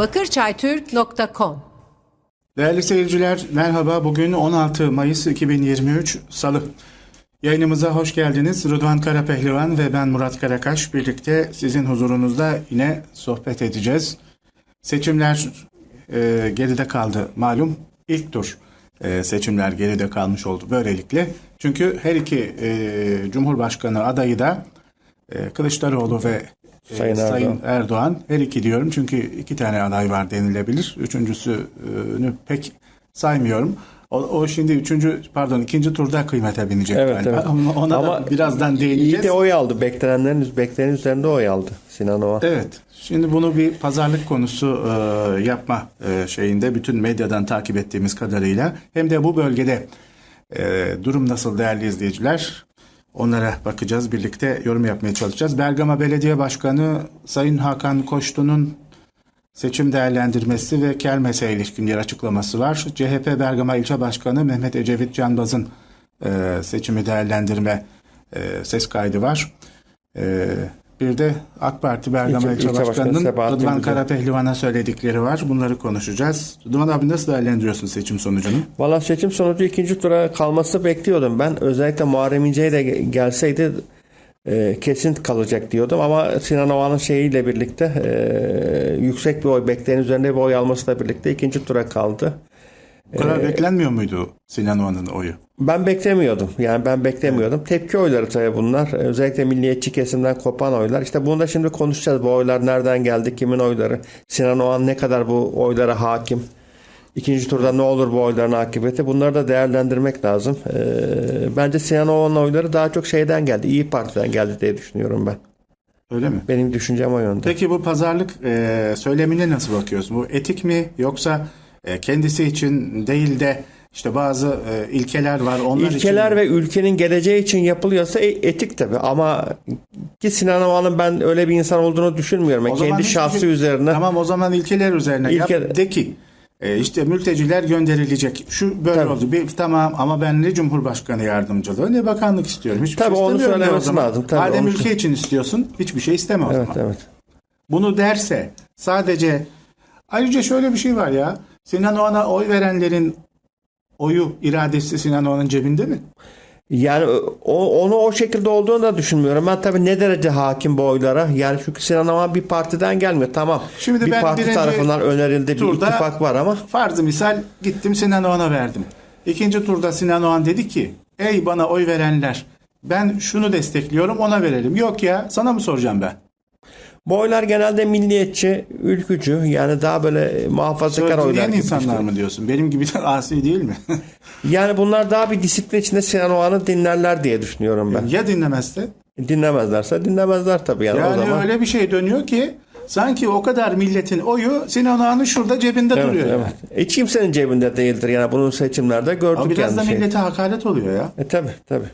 bakırçaytürk.com Değerli seyirciler merhaba. Bugün 16 Mayıs 2023 Salı. Yayınımıza hoş geldiniz. Rıdvan Karapehlivan ve ben Murat Karakaş birlikte sizin huzurunuzda yine sohbet edeceğiz. Seçimler e, geride kaldı malum. İlk tur e, seçimler geride kalmış oldu böylelikle. Çünkü her iki e, Cumhurbaşkanı adayı da e, Kılıçdaroğlu ve Sayın Erdoğan. Sayın Erdoğan her iki diyorum çünkü iki tane aday var denilebilir. Üçüncüsünü pek saymıyorum. O, o şimdi üçüncü pardon ikinci turda kıymete binecek Evet, galiba. evet. Ama ona Ama da birazdan İyi değineceğiz. de oy aldı. Beklenenlerin, beklenenin üzerinde oy aldı Sinan Oğan. Evet. Şimdi bunu bir pazarlık konusu e, yapma e, şeyinde bütün medyadan takip ettiğimiz kadarıyla hem de bu bölgede e, durum nasıl değerli izleyiciler onlara bakacağız birlikte yorum yapmaya çalışacağız. Bergama Belediye Başkanı Sayın Hakan Koçtu'nun seçim değerlendirmesi ve Kelmes'e ilişkin bir açıklaması var. CHP Bergama İlçe Başkanı Mehmet Ecevit Canbaz'ın e, seçimi değerlendirme e, ses kaydı var. E, bir de AK Parti Bergama İlçe- İlçe, İlçe Başkanı Başkanı'nın Rıdvan. Karapehlivan'a söyledikleri var. Bunları konuşacağız. Rıdvan abi nasıl değerlendiriyorsun seçim sonucunu? Valla seçim sonucu ikinci tura kalması bekliyordum ben. Özellikle Muharrem İnce'ye de gelseydi e, kesin kalacak diyordum. Ama Sinan Oğan'ın şeyiyle birlikte e, yüksek bir oy, beklenenin üzerinde bir oy almasıyla birlikte ikinci tura kaldı. Bu kadar Ee, beklenmiyor muydu Sinan Oğan'ın oyu? Ben beklemiyordum. Yani ben beklemiyordum. Tepki oyları tabii bunlar. Özellikle milliyetçi kesimden kopan oylar. İşte bunu da şimdi konuşacağız. Bu oylar nereden geldi? Kimin oyları? Sinan Oğan ne kadar bu oylara hakim? İkinci turda ne olur bu oyların akıbeti? Bunları da değerlendirmek lazım. Ee, bence Sinan Oğan'ın oyları daha çok şeyden geldi. İyi Parti'den geldi diye düşünüyorum ben. Öyle mi? Benim düşüncem o yönde. Peki bu pazarlık e, söylemine nasıl bakıyorsun? Bu etik mi yoksa e, kendisi için değil de işte bazı e, ilkeler var onlar İlkeler için ve ülkenin geleceği için yapılıyorsa e- etik tabii ama ki Sinan Oğan'ın ben öyle bir insan olduğunu düşünmüyorum. Yani kendi şahsı şey- üzerine Tamam o zaman ilkeler üzerine İlke- yap de ki e, işte mülteciler gönderilecek. Şu böyle Tabii. oldu. Bir, tamam ama ben ne Cumhurbaşkanı yardımcılığı ne bakanlık istiyorum. Hiçbir Tabii şey onu söylemesi lazım. Tabii Madem onu- ülke için istiyorsun hiçbir şey isteme o Evet zaman. evet. Bunu derse sadece ayrıca şöyle bir şey var ya Sinan Oğan'a oy verenlerin oyu iradesi Sinan Oğan'ın cebinde mi? Yani o, onu o şekilde olduğunu da düşünmüyorum. Ben tabii ne derece hakim bu oylara. Yani çünkü Sinan Oğan bir partiden gelmiyor. Tamam. Şimdi bir ben parti tarafından önerildi. Bir ittifak var ama Farzı misal gittim Sinan Oğan'a verdim. İkinci turda Sinan Oğan dedi ki ey bana oy verenler ben şunu destekliyorum ona verelim. Yok ya sana mı soracağım ben? Bu oylar genelde milliyetçi, ülkücü yani daha böyle muhafazakar oylar gibi. insanlar işte. mı diyorsun? Benim gibi asi değil mi? Yani bunlar daha bir disiplin içinde Sinan Oğan'ı dinlerler diye düşünüyorum ben. ya dinlemezse? Dinlemezlerse dinlemezler tabii yani, o Yani zaman. öyle bir şey dönüyor ki sanki o kadar milletin oyu Sinan Oğan'ın şurada cebinde Evet, duruyor. yani. evet. Hiç kimsenin cebinde değildir yani bunun seçimlerde gördük Ama biraz yani da şey. millete hakaret oluyor ya. E tabii tabii.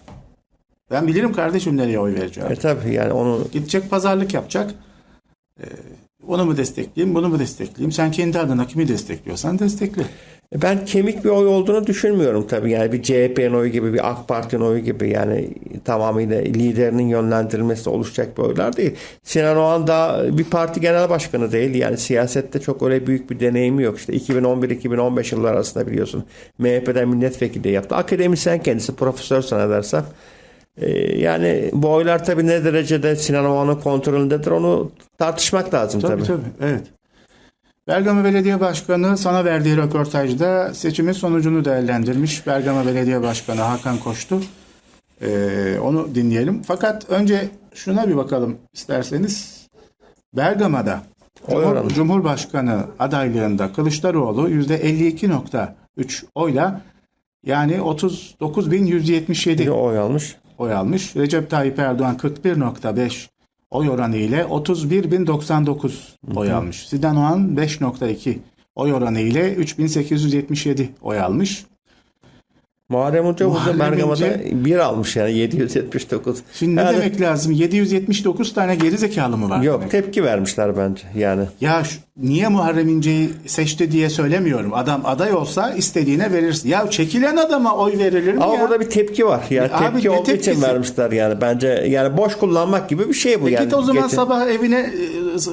Ben bilirim kardeşim nereye oy vereceğim. E tabii yani onu Gidecek pazarlık yapacak. Ee, onu mu destekleyeyim, bunu mu destekleyeyim? Sen kendi adına kimi destekliyorsan destekle. E, Ben kemik bir oy olduğunu düşünmüyorum tabii. Yani bir CHP'nin oyu gibi, bir AK Parti'nin oyu gibi yani tamamıyla liderinin yönlendirilmesi oluşacak bir oylar değil. Sinan Oğan da bir parti genel başkanı değil. Yani siyasette çok öyle büyük bir deneyimi yok. İşte 2011-2015 yılları arasında biliyorsun. MHP'den milletvekili yaptı. Akademisyen kendisi, profesör zannedersem. E, yani bu oylar tabii ne derecede Sinan Oğan'ın kontrolündedir onu tartışmak lazım Tabii tabii. tabii, evet. Bergama Belediye Başkanı sana verdiği röportajda seçimin sonucunu değerlendirmiş. Bergama Belediye Başkanı Hakan Koçtu. Ee, onu dinleyelim. Fakat önce şuna bir bakalım isterseniz. Bergama'da Cumhur-. Cumhurbaşkanı adaylığında Kılıçdaroğlu %52.3 oyla yani 39.177 Bir oy almış. Oy almış. Recep Tayyip Erdoğan 41.5 oy oranı ile 31.099 oy almış. Sinan Oğan 5.2 oy oranı ile 3.877 oy almış. Muharrem Hoca burada Bergama'da İnce- bir almış yani 779. Şimdi ne Yani- demek lazım? 779 tane geri zekalı mı var? Yok demek? tepki vermişler bence yani. Ya şu- niye Muharrem İnce'yi seçti diye söylemiyorum. Adam aday olsa istediğine verirsin. Ya çekilen adama oy verilir mi Ama ya? burada bir tepki var. Yani Ya abi tepki ne olduğu için vermişler yani. Bence yani boş kullanmak gibi bir şey bu E yani. o zaman Geçin- sabah evine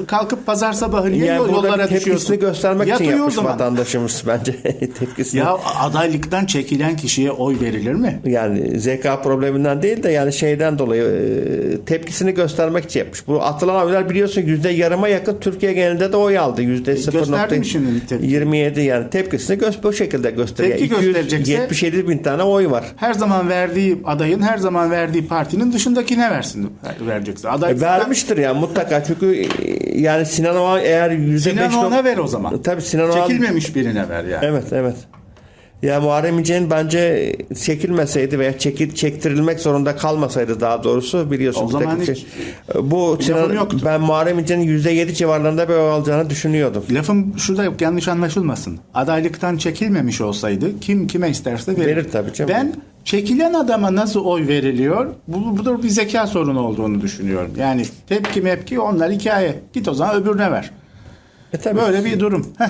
e, kalkıp pazar sabahı niye yani yollara tepkisini düşüyorsun? göstermek Yat için yapmış vatandaşımız bence tepkisini. Ya adaylıktan çekilen kişiye oy verilir mi? Yani zeka probleminden değil de yani şeyden dolayı e, tepkisini göstermek için yapmış. Bu atılan oylar biliyorsun yüzde yarıma yakın Türkiye genelinde de oy aldı. Yüzde E, gösterdi mi şimdi tepki? 27 yani tepkisini gö- bu şekilde gösteriyor. Tepki gösterecekse- 277 bin tane oy var. Her zaman verdiği adayın her zaman verdiği partinin dışındakine versin verecekse. Aday E, vermiştir yani mutlaka çünkü e, yani Sinan Oğan eğer yüzde Sinan Oğan'a ver o zaman. Tabii Sinan Oğan Çekilmemiş birine ver yani. Evet evet. Ya Muharrem İnce'nin bence çekilmeseydi veya çekil, çektirilmek zorunda kalmasaydı daha doğrusu biliyorsun. O zaman hiç bu bir Sinan, yoktu. ben Muharrem İnce'nin %7 civarlarında bir oy alacağını düşünüyordum. Lafım şurada yok yanlış anlaşılmasın. Adaylıktan çekilmemiş olsaydı kim kime isterse verir. Verir tabii canım. Ben çekilen adama nasıl oy veriliyor? Bu, bu da bir zeka sorunu olduğunu düşünüyorum. Yani tepki mepki onlar hikaye. Git o zaman öbürüne ver. E tabii. Böyle bir durum. Heh.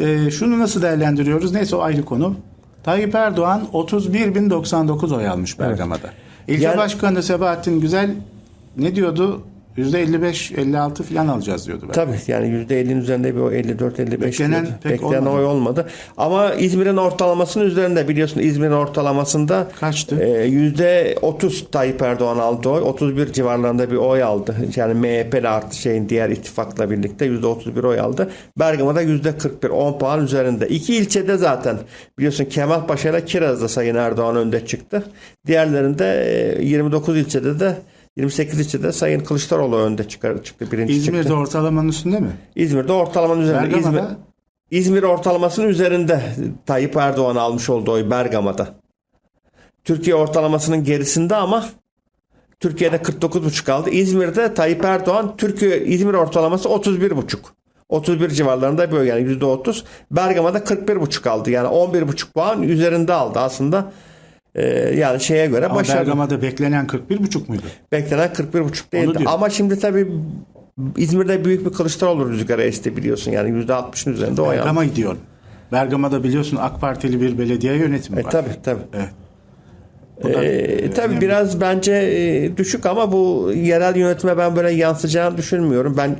Ee, şunu nasıl değerlendiriyoruz? Neyse o ayrı konu. Tayyip Erdoğan 31.099 oy almış Bergama'da. İlçe Yani- Başkanı Sebahattin Güzel ne diyordu? %55-56 falan alacağız diyordu. belki. Tabii yani %50'nin üzerinde bir oy 54-55 Beklenen diyordu. pek Beklenen olmadı. oy olmadı. Ama İzmir'in ortalamasının üzerinde biliyorsun İzmir'in ortalamasında Kaçtı? e, %30 Tayyip Erdoğan aldı oy. 31 civarlarında bir oy aldı. Yani MHP'li artı şeyin diğer ittifakla birlikte %31 oy aldı. Bergama'da %41 10 puan üzerinde. İki ilçede zaten biliyorsun Kemalpaşa ile Kiraz'da Sayın Erdoğan önde çıktı. Diğerlerinde e, 29 ilçede de 28 ilçede Sayın Kılıçdaroğlu önde çıkar, çıktı. Birinci İzmir'de çıktı. ortalamanın üstünde mi? İzmir'de ortalamanın üzerinde. İzmir, Bergama'da İzmir ortalamasının üzerinde Tayyip Erdoğan almış olduğu oy Bergama'da. Türkiye ortalamasının gerisinde ama Türkiye'de 49,5 kaldı. İzmir'de Tayyip Erdoğan Türkiye İzmir ortalaması 31,5. 31 civarlarında böyle yani %30. Bergama'da 41,5 aldı. Yani 11,5 puan üzerinde aldı aslında. Ee, yani şeye göre ama başarılı. Bergama'da beklenen 41,5 muydu? Beklenen 41,5 değildi. Ama şimdi tabii İzmir'de büyük bir Kılıçdaroğlu rüzgarı esti biliyorsun. Yani %60'ın üzerinde aldı. Bergama gidiyorum. Bergama'da biliyorsun AK Partili bir belediye yönetimi E, var. tabii tabii. Evet. Bu da, Ee, e, tabii önemli. biraz bence e, düşük ama bu yerel yönetime ben böyle yansıyacağını düşünmüyorum. Ben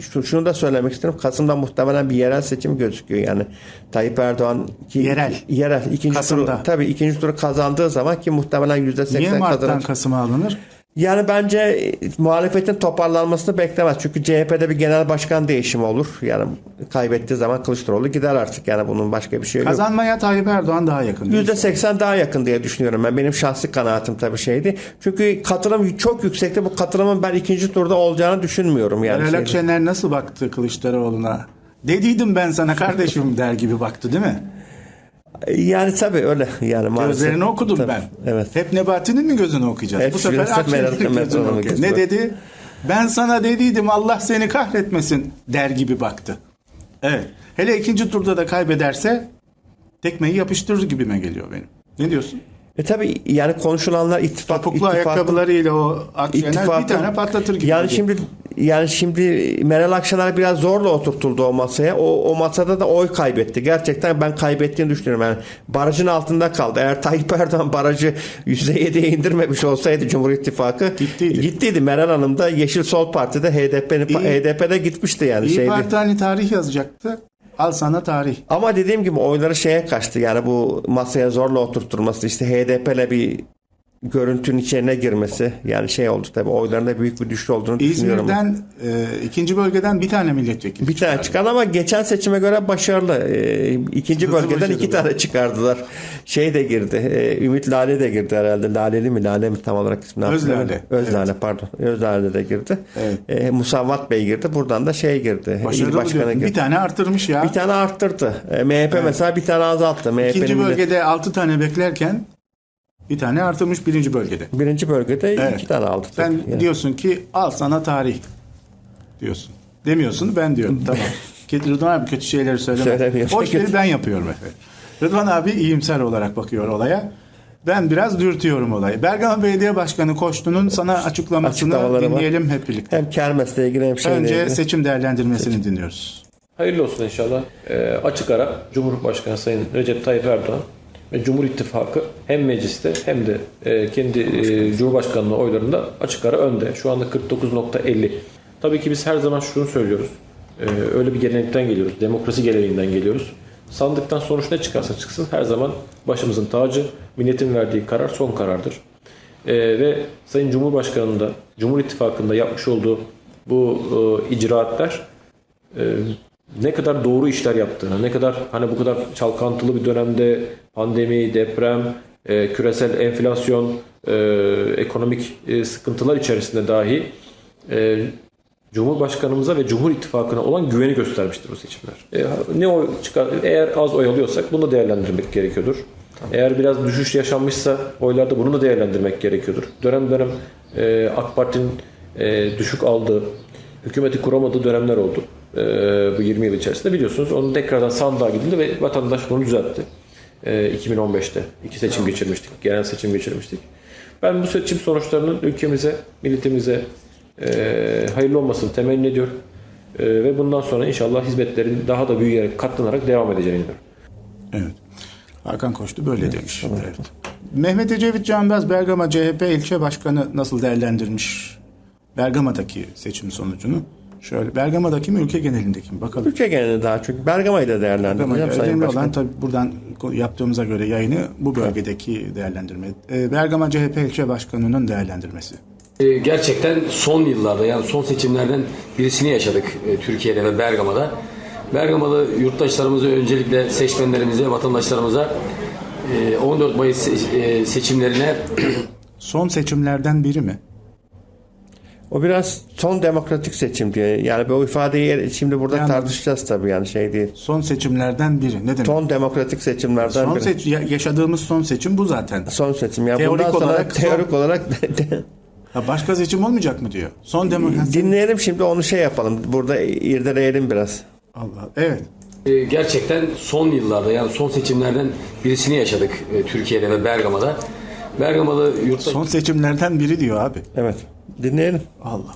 şunu da söylemek istiyorum. Kasım'da muhtemelen bir yerel seçim gözüküyor. Yani Tayyip Erdoğan ki, Yerel. yerel ikinci Kasım'da. turu tabii ikinci turu kazandığı zaman ki muhtemelen %80 Niye Mart'tan kazanır. Kasım'a alınır? Yani bence e, muhalefetin toparlanmasını beklemez. Çünkü CHP'de bir genel başkan değişimi olur. Yani kaybettiği zaman Kılıçdaroğlu gider artık. Yani bunun başka bir şey yok. Kazanmaya Tayyip Erdoğan daha yakın. değil mi? %80 daha yakın diye düşünüyorum ben. Benim şahsi kanaatim tabii şeydi. Çünkü katılım çok yüksekti. Bu katılımın ben ikinci turda olacağını düşünmüyorum yani. Meral. Akşener nasıl baktı Kılıçdaroğlu'na? Dediydim ben sana kardeşim der gibi baktı değil mi? Yani tabii öyle. Yani maalesef. Gözlerini okudum Tabii, ben. Evet. Hep Nebati'nin mi gözünü okuyacağız? Hep Bu sefer Akşener'in gözünü okuyacağız. Ne dedi? Ben sana dediydim Allah seni kahretmesin der gibi baktı. Evet. Hele ikinci turda da kaybederse tekmeyi yapıştırır gibime geliyor benim. Ne diyorsun? E tabii yani konuşulanlar ittifak Topuklu ittifakın- ayakkabılarıyla o Akşener bir İttifakın- tane patlatır gibi. Yani şimdi yani şimdi Meral Akşener biraz zorla oturtuldu o masaya. O, o masada da oy kaybetti. Gerçekten ben kaybettiğini düşünüyorum. Yani barajın altında kaldı. Eğer Tayyip Erdoğan barajı %7'ye indirmemiş olsaydı Cumhur İttifakı Gittiydi. gittiydi. Meral Hanım da Yeşil Sol Parti'de İyi- HDP'de gitmişti yani İyi şeydi. Parti hani tarih yazacaktı. Al sana tarih. Ama dediğim gibi oyları şeye kaçtı. Yani bu masaya zorla oturtturması işte HDP'le bir görüntünün içine girmesi yani şey oldu tabii oylarında büyük bir düşüş olduğunu düşünüyorum. İzmir'den e, ikinci bölgeden bir tane milletvekili. Bir tane çıkan ama geçen seçime göre başarılı. Ee, ikinci Hızlı bölgeden iki tane çıkardılar. Şey de girdi. e, Ümit Lale de girdi herhalde. Laleli mi? Lale mi tam olarak ismini Özlale. Özlale pardon. Özlale de girdi. Evet. E, Musavvat Bey girdi. Buradan da şey girdi. İl Başarılı başkanı girdi. Bir tane artırmış ya. Bir tane arttırdı. E, MHP mesela bir tane azalttı. MHP'nin İkinci bölgede 6 tane beklerken bir tane artırmış birinci bölgede. birinci bölgede Evet. iki tane aldı. Sen. Yani. diyorsun ki al sana tarih diyorsun. Demiyorsun ben diyorum. Tamam. Rıdvan abi kötü şeyleri söyleme. Söylemiyor. O işleri ben yapıyorum efendim. Rıdvan abi iyimser olarak bakıyor olaya. Ben biraz dürtüyorum olayı. Bergama Belediye Başkanı Koçlu'nun sana açıklamasını var. dinleyelim hep birlikte. Hem kermesle ilgili hem şeyle Önce ilgili. seçim değerlendirmesini dinliyoruz. Hayırlı olsun inşallah. Ee, açık ara Cumhurbaşkanı Sayın Recep Tayyip Erdoğan ve Cumhur İttifakı hem mecliste hem de e, kendi e, Cumhurbaşkanlığı oylarında açık ara önde. Şu anda 49.50. Tabii ki biz her zaman şunu söylüyoruz. Ee, öyle bir gelenekten geliyoruz. Demokrasi geleneğinden geliyoruz. Sandıktan sonuç ne çıkarsa çıksın her zaman başımızın tacı, milletin verdiği karar son karardır. Ee, ve Sayın Cumhurbaşkanı'nın da Cumhur İttifakı'nda yapmış olduğu bu e, icraatler e, ne kadar doğru işler yaptığını, ne kadar hani bu kadar çalkantılı bir dönemde pandemi, deprem, e, küresel enflasyon, e, ekonomik e, sıkıntılar içerisinde dahi e, Cumhurbaşkanımıza ve Cumhur İttifakı'na olan güveni göstermiştir bu seçimler. E, ne oy çıkar, eğer az oy alıyorsak bunu da değerlendirmek gerekiyordur. Eğer biraz düşüş yaşanmışsa oylarda bunu da değerlendirmek gerekiyordur. Dönem dönem e, AK Parti'nin e, düşük aldığı, hükümeti kuramadığı dönemler oldu. E, bu 20 yıl içerisinde biliyorsunuz. Onun tekrardan sandığa gidildi ve vatandaş bunu düzeltti. E, 2015'te iki seçim geçirmiştik, genel seçim geçirmiştik. Ben bu seçim sonuçlarının ülkemize, milletimize e, hayırlı olmasını temenni ediyorum. E, ve bundan sonra inşallah hizmetlerin daha da büyüyerek, katlanarak devam edeceğini inanıyorum. Evet. Hakan Koçlu böyle demiş. Evet. Mehmet Ecevit Canbaz Bergama CHP ilçe başkanı nasıl değerlendirmiş Bergama'daki seçim sonucunu? Şöyle Bergama'daki mi ülke genelindeki mi? Bakalım. Ülke genelinde daha çok. Bergama'yı da Bergama, değerlendireceğim Sayın önemli olan tabii buradan yaptığımıza göre yayını bu bölgedeki değerlendirme. Ee, Bergama CHP ilçe başkanının değerlendirmesi. Ee, Gerçekten son yıllarda yani son seçimlerden birisini yaşadık e, Türkiye'de ve Bergama'da. Bergamalı yurttaşlarımıza öncelikle seçmenlerimize, vatandaşlarımıza e, 14 Mayıs se- e, seçimlerine Son seçimlerden biri mi? O biraz son demokratik seçim diye. Yani bu ifadeyi şimdi burada Yani- tartışacağız tabii yani şey değil. Son seçimlerden biri. Ne demek? Son, Son demokratik seçimlerden biri. seç- ya- yaşadığımız son seçim bu zaten. Son seçim. Yani Teorik bundan sonra olarak son- teorik olarak Ha, başka seçim olmayacak mı diyor. Son demokrasi. dinleyelim şimdi onu şey yapalım. Burada irdeleyelim biraz. Allah. Evet. e, gerçekten son yıllarda yani son seçimlerden birisini yaşadık e, Türkiye'de ve Bergama'da. Bergamalı Son seçimlerden biri diyor abi. Evet. Dinleyelim. Allah.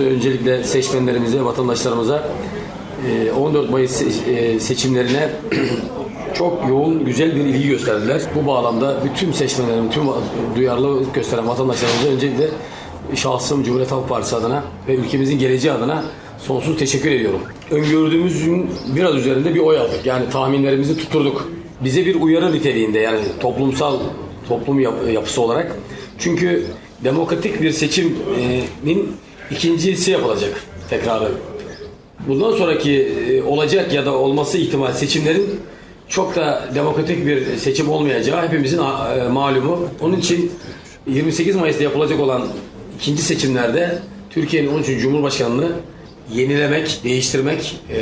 öncelikle seçmenlerimize, vatandaşlarımıza e, 14 Mayıs se- e, seçimlerine çok yoğun, güzel bir ilgi gösterdiler. Bu bağlamda bütün seçmenlerim, tüm duyarlılık gösteren vatandaşlarımıza öncelikle şahsım Cumhuriyet Halk Partisi adına ve ülkemizin geleceği adına sonsuz teşekkür ediyorum. Öngördüğümüzün biraz üzerinde bir oy aldık. Yani tahminlerimizi tutturduk. Bize bir uyarı niteliğinde yani toplumsal toplum yap- yapısı olarak. Çünkü demokratik bir seçimin ikincisi yapılacak tekrarı. Bundan sonraki e, olacak ya da olması ihtimal seçimlerin çok da demokratik bir seçim olmayacağı hepimizin e, malumu. Onun için 28 Mayıs'ta yapılacak olan ikinci seçimlerde Türkiye'nin 13. Cumhurbaşkanlığı yenilemek, değiştirmek e,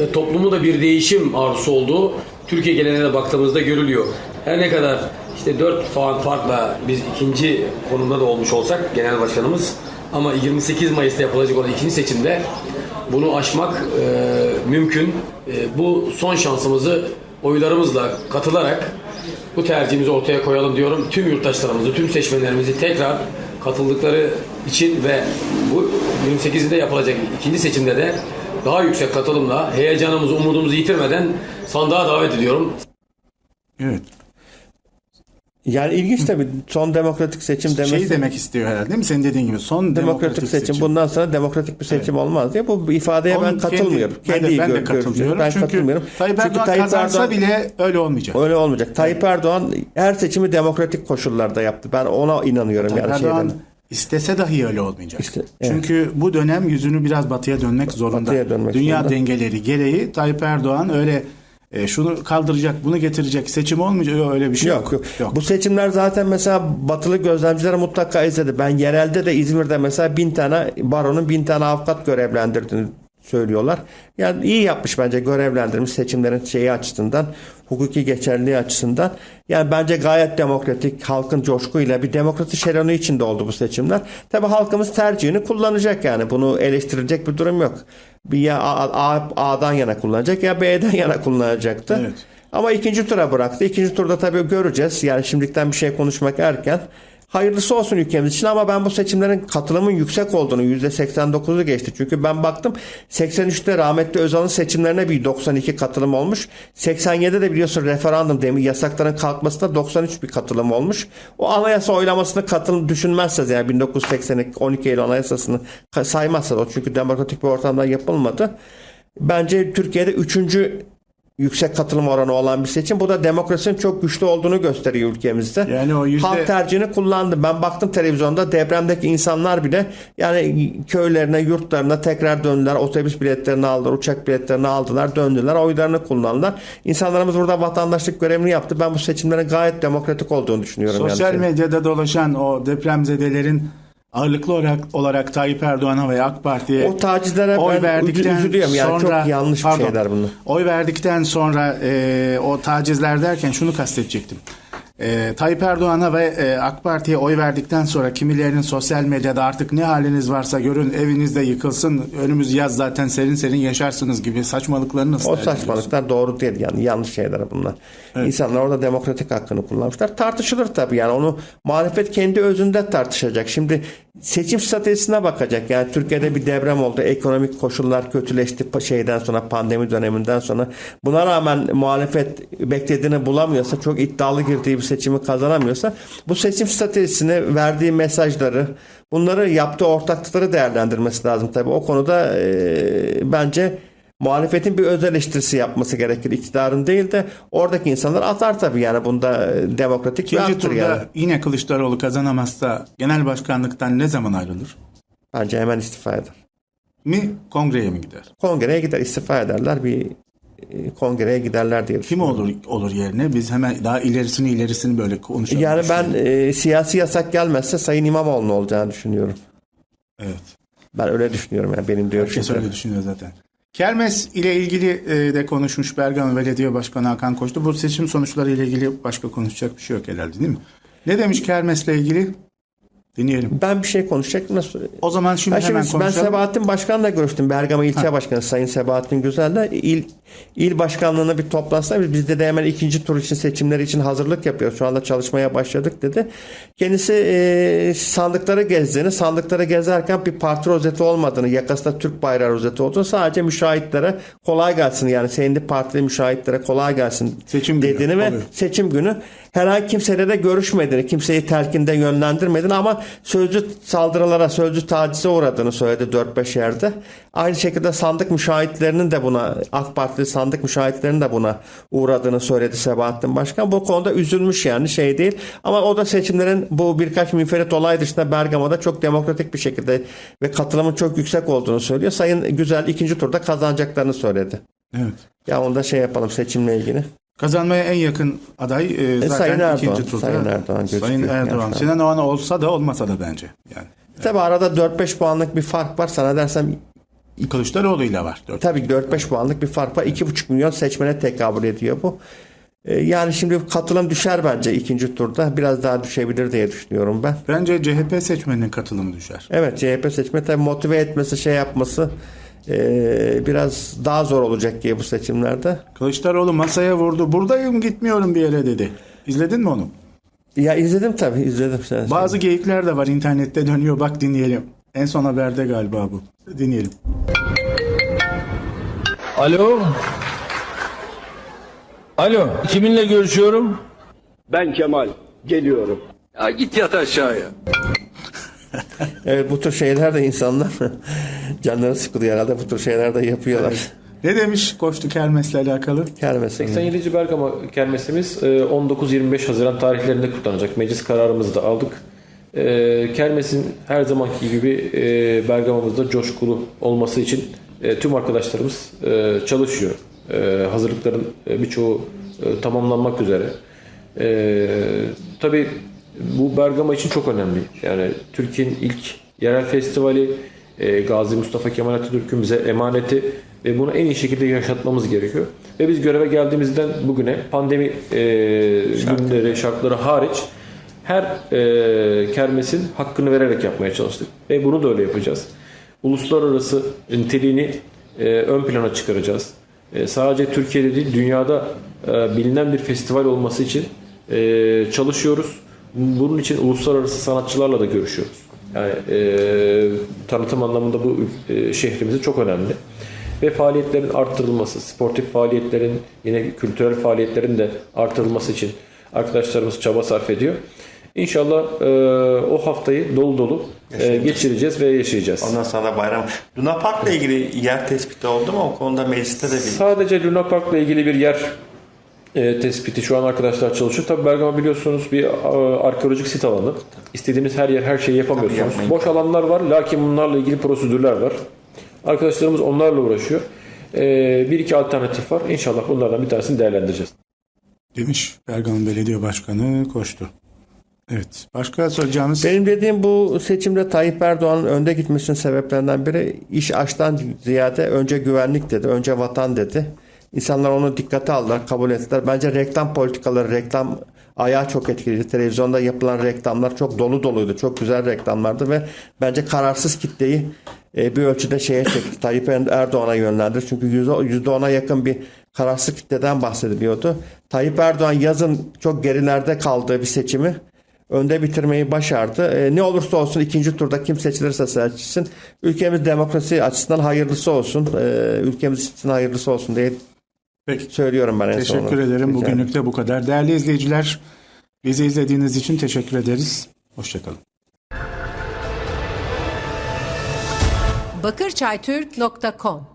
ve toplumun da bir değişim arzusu olduğu Türkiye geleneğine baktığımızda görülüyor. Her ne kadar işte 4 falan farkla biz ikinci konumda da olmuş olsak genel başkanımız ama 28 Mayıs'ta yapılacak olan ikinci seçimde bunu aşmak e, mümkün. E, bu son şansımızı oylarımızla katılarak bu tercihimizi ortaya koyalım diyorum. Tüm yurttaşlarımızı, tüm seçmenlerimizi tekrar katıldıkları için ve bu 28'inde yapılacak ikinci seçimde de daha yüksek katılımla heyecanımızı, umudumuzu yitirmeden sandığa davet ediyorum. Evet. Yani ilginç tabii son demokratik seçim demesi. Şey demek istiyor herhalde değil mi? Senin dediğin gibi son demokratik, seçim. Bundan sonra demokratik bir seçim olmaz diye bu ifadeye ben Onun katılmıyorum. kendi- ben de, ben de katılmıyorum. Ben Çünkü katılmıyorum. Tayyip Çünkü Tayyip kazansa Erdoğan bile öyle olmayacak. öyle olmayacak. Tayyip Erdoğan her seçimi demokratik koşullarda yaptı. Ben ona inanıyorum Tayyip yani Erdoğan şeyden. istese dahi öyle olmayacak. İşte, evet. Çünkü bu dönem yüzünü biraz batıya dönmek zorunda. Batıya dönmek Dünya zorunda. dengeleri gereği Tayyip Erdoğan öyle e, şunu kaldıracak, bunu getirecek, seçim olmayacak yok, öyle bir şey yok. Yok, yok. Bu seçimler zaten mesela batılı gözlemciler mutlaka izledi. Ben yerelde de İzmir'de mesela bin tane baronun bin tane avukat görevlendirdiğini söylüyorlar. Yani iyi yapmış bence görevlendirmiş seçimlerin şeyi açısından, hukuki geçerliliği açısından. Yani bence gayet demokratik, halkın coşkuyla bir demokrasi şeroni içinde oldu bu seçimler. Tabi halkımız tercihini kullanacak yani. Bunu eleştirecek bir durum yok. Bir ya A- A- A'dan yana kullanacak ya B'den yana kullanacaktı. Evet. Ama ikinci tura bıraktı. İkinci turda tabii göreceğiz. Yani şimdiden bir şey konuşmak erken. Hayırlısı olsun ülkemiz için ama ben bu seçimlerin katılımın yüksek olduğunu %89'u geçti. Çünkü ben baktım 83'te rahmetli Özal'ın seçimlerine bir 92 katılım olmuş. 87'de de biliyorsun referandum demir yasakların kalkmasında 93 bir katılım olmuş. O anayasa oylamasını katılım düşünmezseniz yani 1982 12 Eylül anayasasını saymazsanız o çünkü demokratik bir ortamda yapılmadı. Bence Türkiye'de üçüncü yüksek katılım oranı olan bir seçim. Bu da demokrasinin çok güçlü olduğunu gösteriyor ülkemizde. Yani o yüzde- Halk tercihini kullandı. Ben baktım televizyonda depremdeki insanlar bile yani köylerine, yurtlarına tekrar döndüler. Otobüs biletlerini aldılar, uçak biletlerini aldılar, döndüler, oylarını kullandılar. İnsanlarımız burada vatandaşlık görevini yaptı. Ben bu seçimlerin gayet demokratik olduğunu düşünüyorum. Sosyal yani. medyada dolaşan o depremzedelerin ağırlıklı olarak olarak Tayyip Erdoğan'a ve AK Parti'ye O tacizlere oy ben verdikten üzülüyorum. Yani sonra çok yanlış Pardon. şeyler bunlar. Oy verdikten sonra e, o tacizler derken şunu kastetecektim. E, Tayyip Erdoğan'a ve e, AK Parti'ye oy verdikten sonra kimilerinin sosyal medyada artık ne haliniz varsa görün evinizde yıkılsın önümüz yaz zaten serin serin yaşarsınız gibi saçmalıklarını nasıl O saçmalıklar doğru değil yani yanlış şeyler bunlar. İnsanlar orada demokratik hakkını kullanmışlar. Tartışılır tabii yani onu muhalefet kendi özünde tartışacak. Şimdi seçim stratejisine bakacak. Yani Türkiye'de bir deprem oldu. Ekonomik koşullar kötüleşti şeyden sonra pandemi döneminden sonra. Buna rağmen muhalefet beklediğini bulamıyorsa çok iddialı girdiği bir seçimi kazanamıyorsa bu seçim stratejisini verdiği mesajları bunları yaptığı ortaklıkları değerlendirmesi lazım tabii. O konuda e, bence muhalefetin bir öz eleştirisi yapması gerekir. İktidarın değil de oradaki insanlar atar tabii yani bunda e, demokratik bir İkinci haktır turda yani. yine Kılıçdaroğlu kazanamazsa genel başkanlıktan ne zaman ayrılır? Bence hemen istifa eder. Mi kongreye mi gider? Kongreye gider istifa ederler bir e, kongreye giderler diye Kim olur olur yerine? Biz hemen daha ilerisini ilerisini böyle konuşalım. Yani ben e, siyasi yasak gelmezse Sayın İmamoğlu'nun olacağını düşünüyorum. evet. Ben öyle düşünüyorum yani benim diyor. Herkes öyle düşünüyor zaten. Kermes ile ilgili e, de konuşmuş Bergama Belediye Başkanı Hakan Koçtu. Bu seçim sonuçları ile ilgili başka konuşacak bir şey yok herhalde değil mi? Ne demiş Kermes'le ilgili? Dinleyelim. Ben bir şey konuşacak nasıl? O zaman şimdi Ben, hemen şimdi, ben konuşalım. Sebahattin Başkan'la görüştüm. Bergama İlçe Başkanı Sayın Sebahattin Güzel'le il, il başkanlığına bir toplantısında biz bizde de hemen ikinci tur için seçimleri için hazırlık yapıyoruz. Şu anda çalışmaya başladık dedi. Kendisi e, sandıkları gezdiğini, sandıkları gezerken bir parti rozeti olmadığını, yakasında Türk bayrağı rozeti olduğunu sadece müşahitlere kolay gelsin yani kendi partili müşahitlere kolay gelsin Seçim günü dediğini ve oluyor. seçim günü herhangi kimseyle de görüşmediğini, kimseyi telkinde yönlendirmediğini ama sözcü saldırılara, sözcü tacize uğradığını söyledi 4-5 yerde. Aynı şekilde sandık müşahitlerinin de buna, AK Partili sandık müşahitlerinin de buna uğradığını söyledi Sebahattin Başkan. Bu konuda üzülmüş yani şey değil. Ama o da seçimlerin bu birkaç müferit olay dışında Bergama'da çok demokratik bir şekilde ve katılımın çok yüksek olduğunu söylüyor. Sayın Güzel ikinci turda kazanacaklarını söyledi. Evet. Ya onu da şey yapalım seçimle ilgili. Kazanmaya en yakın aday e, zaten Sayın Erdoğan. ikinci turda. Sayın Erdoğan Sayın Erdoğan. gerçekten. Sinan Oğan olsa da olmasa da bence. Yani Tabi arada 4-5 puanlık bir fark var. Sana dersem Kılıçdaroğlu ile var. Dört. tabii 4-5 puanlık bir fark var. 2,5 milyon seçmene tekabül ediyor bu. Ee, Yani şimdi katılım düşer bence ikinci turda. Biraz daha düşebilir diye düşünüyorum ben. Bence CHP seçmeninin katılımı düşer. Evet CHP seçme tabii motive etmesi şey yapması ee, biraz daha zor olacak diye bu seçimlerde. Kılıçdaroğlu masaya vurdu. Buradayım gitmiyorum bir yere dedi. İzledin mi onu? Ya izledim tabii izledim. Sen Bazı geyikler de var internette dönüyor. Bak dinleyelim. En son haberde galiba bu. Dinleyelim. Alo. Alo. Kiminle görüşüyorum? Ben Kemal geliyorum. Ya git yat aşağıya. Evet bu tür şeyler de insanlar canları sıkılıyor herhalde bu tür şeyler de yapıyorlar. Ne demiş Koçtu Kermes'le alakalı? Kermesin. 87. Bergama kermesimiz e, 19-25 Haziran tarihlerinde kutlanacak. Meclis kararımızı da aldık. E, Kermesin her zamanki gibi e, Bergama'mızda coşkulu olması için e, tüm arkadaşlarımız e, çalışıyor. E, Hazırlıkların e, birçoğu e, tamamlanmak üzere. E, tabii bu Bergama için çok önemli. Yani Türkiye'nin ilk yerel festivali, e, Gazi Mustafa Kemal Atatürk'ün bize emaneti ve bunu en iyi şekilde yaşatmamız gerekiyor. Ve biz göreve geldiğimizden bugüne pandemi e, günleri, şartları hariç her e, kermesin hakkını vererek yapmaya çalıştık. Ve bunu da öyle yapacağız. Uluslararası niteliğini e, ön plana çıkaracağız. e, sadece Türkiye'de değil dünyada e, bilinen bir festival olması için e, çalışıyoruz. Bunun için uluslararası sanatçılarla da görüşüyoruz. Yani e, tanıtım anlamında bu e, şehrimizin çok önemli. Ve faaliyetlerin arttırılması, sportif faaliyetlerin, yine kültürel faaliyetlerin de artırılması için arkadaşlarımız çaba sarf ediyor. İnşallah e, o haftayı dolu dolu e, geçireceğiz ve yaşayacağız. Ondan sonra bayram. Luna Park'la ilgili yer tespiti oldu mu? O konuda mecliste de bir Sadece Luna Park'la ilgili bir yer e, tespiti şu an arkadaşlar çalışıyor. Tabii Bergama biliyorsunuz bir e, arkeolojik sit alanı. İstediğimiz her yer her şeyi yapamıyorsunuz. Tabii. Boş alanlar var lakin bunlarla ilgili prosedürler var. Arkadaşlarımız onlarla uğraşıyor. E, bir iki alternatif var. İnşallah bunlardan bir tanesini değerlendireceğiz. Demiş Bergama Belediye Başkanı koştu. Evet. Başka soracağımız Benim dediğim bu seçimde Tayyip Erdoğan'ın önde gitmesinin sebeplerinden biri iş açtan ziyade önce güvenlik dedi, önce vatan dedi. İnsanlar onu dikkate aldılar, kabul ettiler. Bence reklam politikaları, reklam ayağı çok etkiliydi. Televizyonda yapılan reklamlar çok dolu doluydu. Çok güzel reklamlardı ve bence kararsız kitleyi e, bir ölçüde şeye çekti. Tayyip Erdoğan'a yönlendirdi. Çünkü %10'a yakın bir kararsız kitleden bahsediliyordu. Tayyip Erdoğan yazın çok gerilerde kaldığı bir seçimi önde bitirmeyi başardı. E, ne olursa olsun ikinci turda kim seçilirse seçilsin ülkemiz demokrasi açısından hayırlısı olsun. E, ülkemiz için hayırlısı olsun diye Peki. söylüyorum ben en Teşekkür sonunda. ederim. Rica Bugünlük de bu kadar. Değerli izleyiciler, bizi izlediğiniz için teşekkür ederiz. Hoşçakalın. bakırçaytürk.com